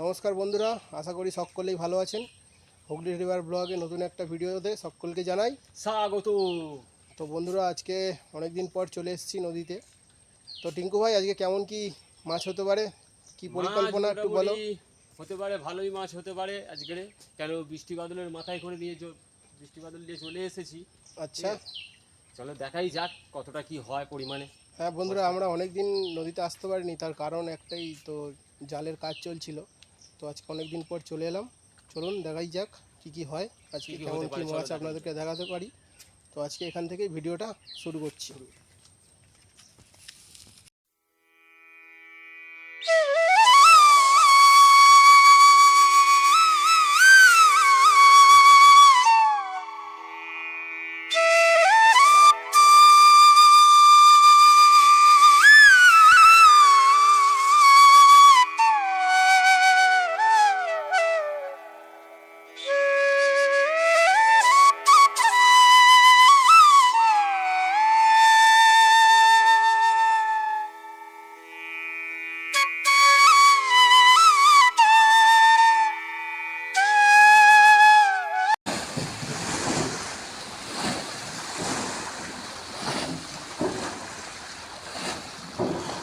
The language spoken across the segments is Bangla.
নমস্কার বন্ধুরা আশা করি সকলেই ভালো আছেন। হুগলি রিভার ব্লগে নতুন একটা ভিডিওতে সকলকে জানাই স্বাগত। তো বন্ধুরা আজকে অনেক দিন পর চলে এসেছি নদীতে। তো টিঙ্কু ভাই আজকে কেমন কি মাছ হতে পারে? কি পরিকল্পনা একটু বলো। হতে পারে ভালোই মাছ হতে পারে আজকে কেন বৃষ্টি বাদলের মাথায় করে নিয়ে বৃষ্টি বাদল দিয়ে চলে এসেছি। আচ্ছা। চলো দেখাই যাক কতটা কি হয় পরিমাণে। হ্যাঁ বন্ধুরা আমরা অনেক দিন নদীতে আসতে পারিনি তার কারণ একটাই তো জালের কাজ চলছিল। তো আজকে অনেক দিন পর চলে এলাম। চলুন দেখাই যাক কি কি হয়। আজকে কেমন কি মাছ আপনাদেরকে দেখাতে পারি। তো আজকে এখান থেকে ভিডিওটা শুরু করছি।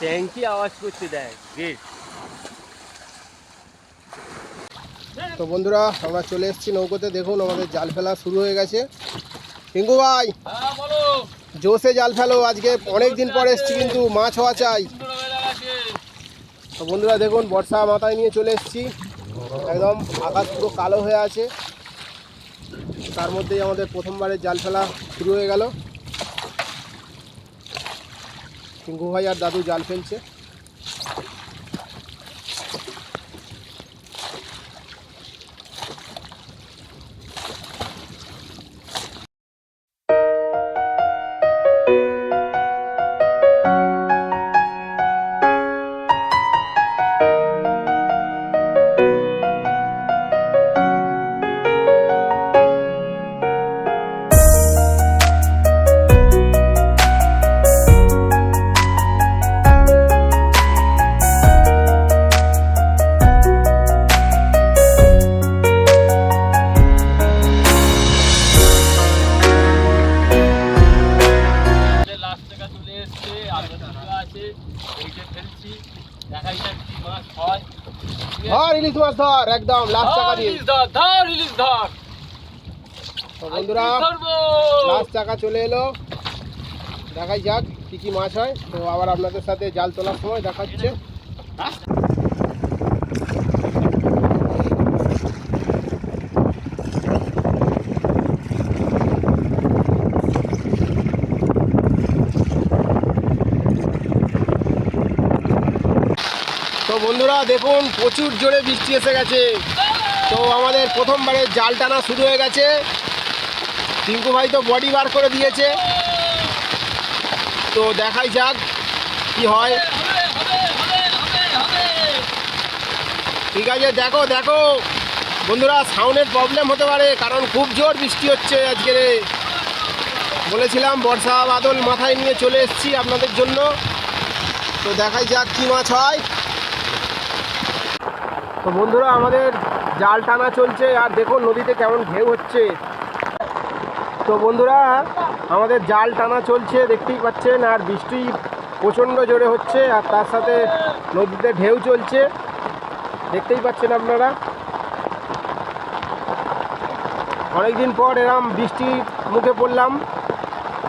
ট্যাঙ্কি আওয়াজ করতে দেয় গেট তো বন্ধুরা আমরা চলে এসেছি নৌকোতে। দেখুন আমাদের জাল ফেলা শুরু হয়ে গেছে। টিঙ্কু ভাই হ্যাঁ জোসে জাল ফেলো। আজকে অনেক দিন পর এসেছি কিন্তু মাছ হওয়া চাই। তো বন্ধুরা দেখুন বর্ষা মাথায় নিয়ে চলে এসেছি। একদম আকাশ পুরো কালো হয়ে আছে। তার মধ্যেই আমাদের প্রথমবারের জাল ফেলা শুরু হয়ে গেল। টিঙ্কু ভাই আর দাদু জাল ফেলছে। ধর একদম লাস্ট চাকা দিয়ে। ধর ধর ইলিশ ধর। বন্ধুরা। লাস্ট চাকা চলে এলো। দেখাই যাক কি কি মাছ হয়। তো আবার আপনাদের সাথে জাল তোলার সময় দেখাচ্ছে। তো বন্ধুরা, দেখুন, প্রচুর জোরে বৃষ্টি এসে গেছে। তো আমাদের প্রথমবারে জাল টানা শুরু হয়ে গেছে। টিঙ্কু ভাই তো বডি বার করে দিয়েছে। তো দেখাই যাক কি হয়। ঠিক আছে, দেখো দেখো। বন্ধুরা, সাউন্ডের প্রবলেম হতে পারে, কারণ খুব জোর বৃষ্টি হচ্ছে আজকে বলেছিলাম, বর্ষা বাদল মাথায় নিয়ে চলে এসেছি আপনাদের জন্য। তো দেখাই যাক কী মাছ হয়। তো বন্ধুরা, আমাদের জাল টানা চলছে, আর দেখুন নদীতে কেমন ঢেউ হচ্ছে। তো বন্ধুরা, আমাদের জাল টানা চলছে, দেখতেই পাচ্ছেন, আর বৃষ্টি প্রচণ্ড জোরে হচ্ছে, আর তার সাথে নদীতে ঢেউ চলছে। দেখতেই পাচ্ছেন আপনারা। অনেকদিন পর এরম বৃষ্টির মুখে পড়লাম।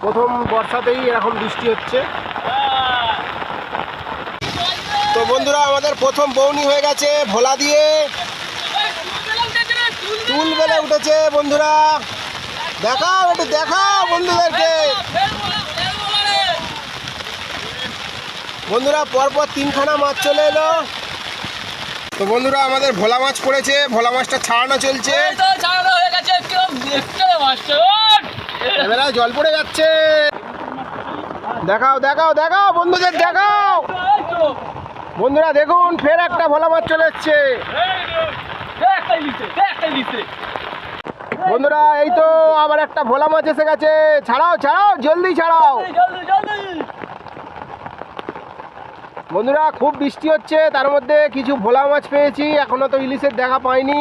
প্রথম বর্ষাতেই এরকম বৃষ্টি হচ্ছে তো বন্ধুরা আমাদের প্রথম বৌনি হয়ে গেছে ভোলা দিয়ে। চুল বেলে উঠেছে বন্ধুরা। দেখাও একটু দেখাও বন্ধুদেরকে। বন্ধুরা পরপর তিনখানা মাছ চলে এলো। তো বন্ধুরা আমাদের ভোলা মাছ পড়েছে ভোলা মাছটা ছাড়ানো চলছে। জল পড়ে যাচ্ছে। দেখাও দেখাও দেখাও বন্ধুদের দেখাও। বন্ধুরা দেখুন, ফের একটা ভোলা মাছ চলে এসছে। বন্ধুরা, এই তো আবার একটা ভোলা মাছ এসে গেছে ছাড়াও ছাড়াও, জলদি ছাড়াও। বন্ধুরা, খুব বৃষ্টি হচ্ছে, তার মধ্যে কিছু ভোলা মাছ পেয়েছি, এখনও তো ইলিশের দেখা পাইনি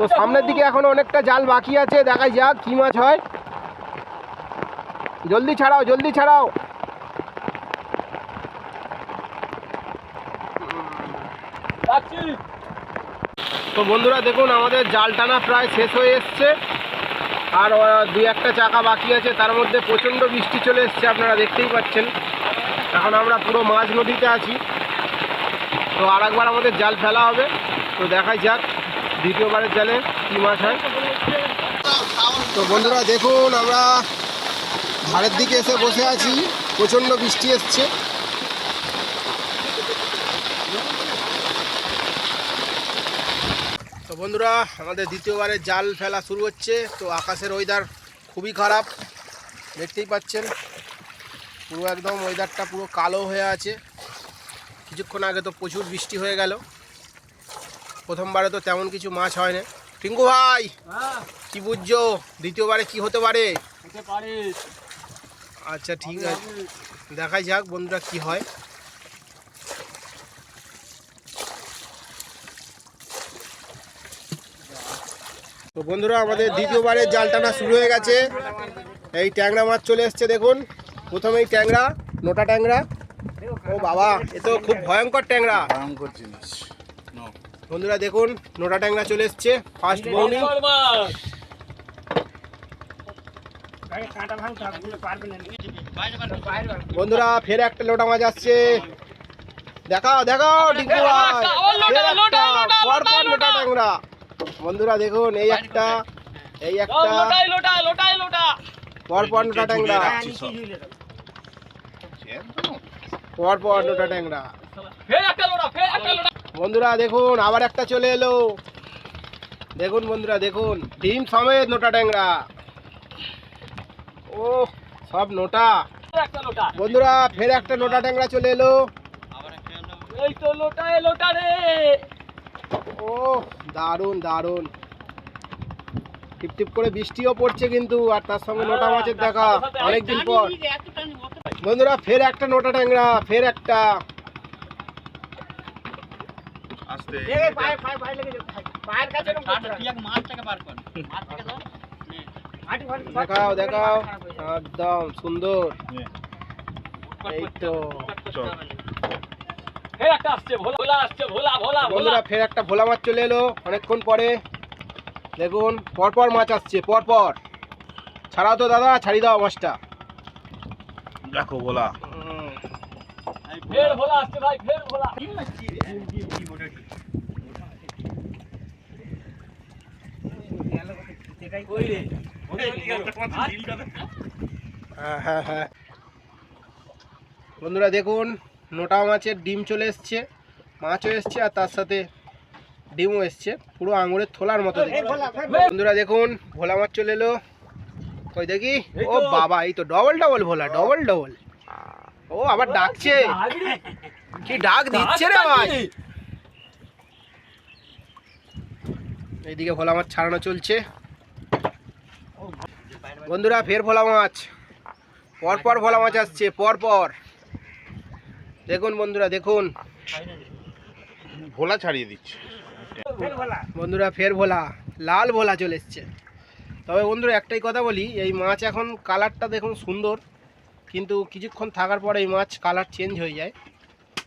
তো সামনের দিকে এখনও অনেকটা জাল বাকি আছে, দেখাই যাক কি মাছ হয় জলদি ছাড়াও জলদি ছাড়াও তো বন্ধুরা দেখুন, আমাদের জাল টানা প্রায় শেষ হয়ে এসছে। আর দুই একটা চাকা বাকি আছে। তার মধ্যে প্রচণ্ড বৃষ্টি চলে এসছে, আপনারা দেখতেই পাচ্ছেন। এখন আমরা পুরো মাঝ নদীতে আছি। তো আর একবার আমাদের জাল ফেলা হবে। তো দেখাই যাক, দ্বিতীয়বারের জালে কী মাছ হয়। তো বন্ধুরা দেখুন, আমরা ধারের দিকে এসে বসে আছি। প্রচণ্ড বৃষ্টি এসছে। বন্ধুরা আমাদের দ্বিতীয়বারে জাল ফেলা শুরু হচ্ছে তো আকাশের ওয়েদার খুবই খারাপ দেখতেই পাচ্ছেন। পুরো একদম ওয়েদারটা পুরো কালো হয়ে আছে। কিছুক্ষণ আগে তো প্রচুর বৃষ্টি হয়ে গেল। প্রথমবারে তো তেমন কিছু মাছ হয় না টিঙ্কু ভাই হ্যাঁ। কি বুঝছ? দ্বিতীয়বারে কি হতে পারে? হতে পারে। আচ্ছা ঠিক আছে। দেখাই যাক বন্ধুরা কি হয়। তো বন্ধুরা আমাদের দ্বিতীয়বারের জাল টানা শুরু হয়ে গেছে। এই ট্যাংরা মাছ চলে এসছে দেখুন। প্রথমেই ট্যাংরা নোটা ট্যাংরা। ও বাবা এ তো খুব ভয়ঙ্কর ট্যাংরা। ভয়ঙ্কর জিনিস। বন্ধুরা দেখুন নোটা ট্যাংরা চলে এসছে ফার্স্ট বৌনি। বন্ধুরা ফের একটা লোটা মাছ আসছে। দেখাও দেখাও ডিঙ্কু ভাই ফের একটা পরপর লোটা। ট্যাংরা। বন্ধুরা দেখুন এই একটা এই একটা লোটাই লোটা লোটা পরপর লোটা ট্যাংরা। পরপর লোটা ট্যাংরা। ফের একটা লোটা ফের একটা লোটা। বন্ধুরা দেখুন আবার একটা চলে এলো। দেখুন বন্ধুরা দেখুন ডিম সমেত নোটা ট্যাংরা। ও সব নোটা। ফের একটা লোটা। বন্ধুরা ফের একটা নোটা ট্যাংরা চলে এলো। এই তো লোটাই লোটা রে। ও দারুণ দারুণ। টিপ টিপ করে বৃষ্টিও পড়ছে কিন্তু আর তার সঙ্গে নোটা মাছের দেখা অনেকদিন পর। বন্ধুরা ফের একটা নোটা ট্যাংরা ফের একটা। দেখাও দেখাও। একদম সুন্দর। এই তো। ফের একটা আসছে ভোলা ভোলা আসছে ভোলা ভোলা ভোলা। বন্ধুরা ফের একটা ভোলা মাছ চলে এলো অনেকক্ষণ পরে। দেখুন পরপর মাছ আসছে পরপর। ছাড়াও তো দাদা ছাড়ি দাও মাছটা। দেখো ফের ভোলা আসছে ভাই ফের? হ্যাঁ হ্যাঁ হ্যাঁ। বন্ধুরা দেখুন নোটা মাছের ডিম চলে এসছে মাছও এসছে আর তার সাথে ডিমও এসছে। পুরো আঙুরের থোলার মতো। বন্ধুরা দেখুন ভোলা মাছ চলে এলো। ওই দেখি? ও বাবা এই তো ডবল ডবল ভোলা ডবল ডবল ও আবার ডাকছে। কি ডাক দিচ্ছে রে ভাই। এইদিকে ভোলা মাছ ছাড়ানো চলছে। বন্ধুরা ফের ভোলা মাছ। পরপর ভোলা মাছ আসছে পরপর। দেখুন বন্ধুরা দেখুন। ভোলা ছাড়িয়ে দিচ্ছে। বন্ধুরা ফের ভোলা লাল ভোলা চলে এসছে। তবে বন্ধুরা একটাই কথা বলি এই মাছ এখন কালারটা দেখুন সুন্দর কিন্তু কিছুক্ষণ থাকার পরে এই মাছ কালার চেঞ্জ হয়ে যায়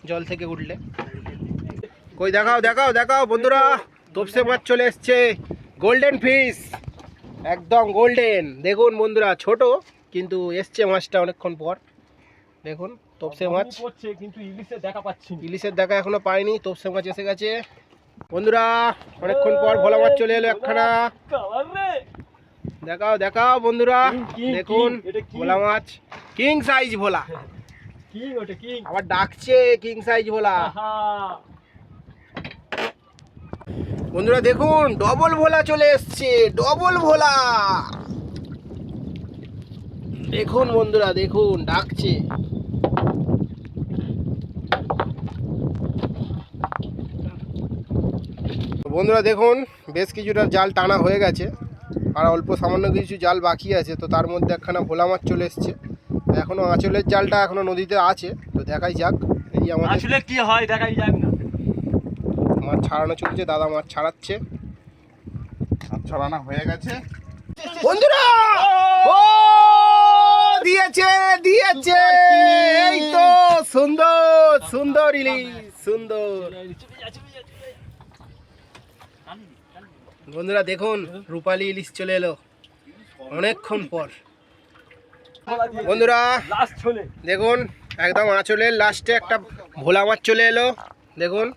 জল থেকে উঠলে। কই দেখাও দেখাও দেখাও বন্ধুরা তপসে মাছ চলে এসছে গোল্ডেন ফিশ একদম গোল্ডেন দেখুন বন্ধুরা ছোট কিন্তু এসছে মাছটা অনেকক্ষণ পর। দেখুন। তপসে মাছ। করছে কিন্তু ইলিশে দেখা পাচ্ছি ইলিশের দেখা এখনও পাইনি তপসে মাছ এসে গেছে। বন্ধুরা অনেকক্ষণ পর ভোলা মাছ চলে এলো একখানা। দেখাও দেখাও বন্ধুরা। দেখুন। ভোলা মাছ। কিং সাইজ ভোলা। আবার ডাকছে কিং সাইজ ভোলা। বন্ধুরা দেখুন ডবল ভোলা চলে এসছে ডবল ভোলা। দেখুন বন্ধুরা দেখুন ডাকছে। বন্ধুরা দেখুন বেশ কিছুটা জাল টানা হয়ে গেছে আর অল্প সামান্য কিছু জাল বাকি আছে তো তার মধ্যে একখানা ভোলা মাছ চলে এসছে। এখনও আঁচলের জালটা এখনও নদীতে আছে তো দেখাই যাক এই আমাদের আসলে কি হয় দেখাই যাক না। মাছ ছাড়ানো চলছে দাদা মাছ ছাড়াচ্ছে। হাত ছড়ানো হয়ে গেছে। বন্ধুরা! ও দিয়েছে দিয়েছে এই তো সুন্দর সুন্দর ইলিশ সুন্দর। বন্ধুরা দেখুন, রূপালী ইলিশ চলে এলো অনেকক্ষণ পর। বন্ধুরা, দেখুন, একদম আঁচলের লাস্টে একটা ভোলা মাছ চলে এলো। দেখুন,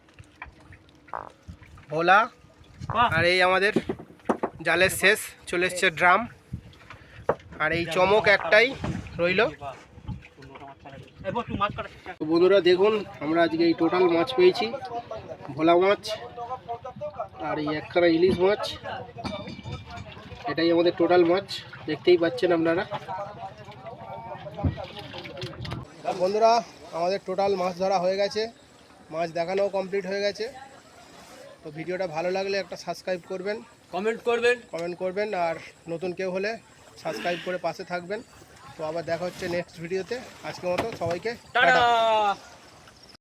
ভোলা, আর এই আমাদের জালের শেষ, চলে এসছে ড্রাম। আর এই চমক একটাই রইল। বন্ধুরা দেখুন, আমরা আজকে এই টোটাল মাছ পেয়েছি, ভোলা মাছ। আর এই একখানা ইলিশ মাছ। এটাই আমাদের টোটাল মাছ। দেখতেই পাচ্ছেন আপনারা। বন্ধুরা আমাদের টোটাল মাছ ধরা হয়ে গেছে। মাছ দেখানোও কমপ্লিট হয়ে গেছে। তো ভিডিওটা ভালো লাগলে একটা সাবস্ক্রাইব করবেন। কমেন্ট করবেন। কমেন্ট করবেন আর নতুন কেউ হলে সাবস্ক্রাইব করে পাশে থাকবেন। তো আবার দেখা হচ্ছে নেক্সট ভিডিওতে আজকের মতো সবাইকে টাটা। টাটা।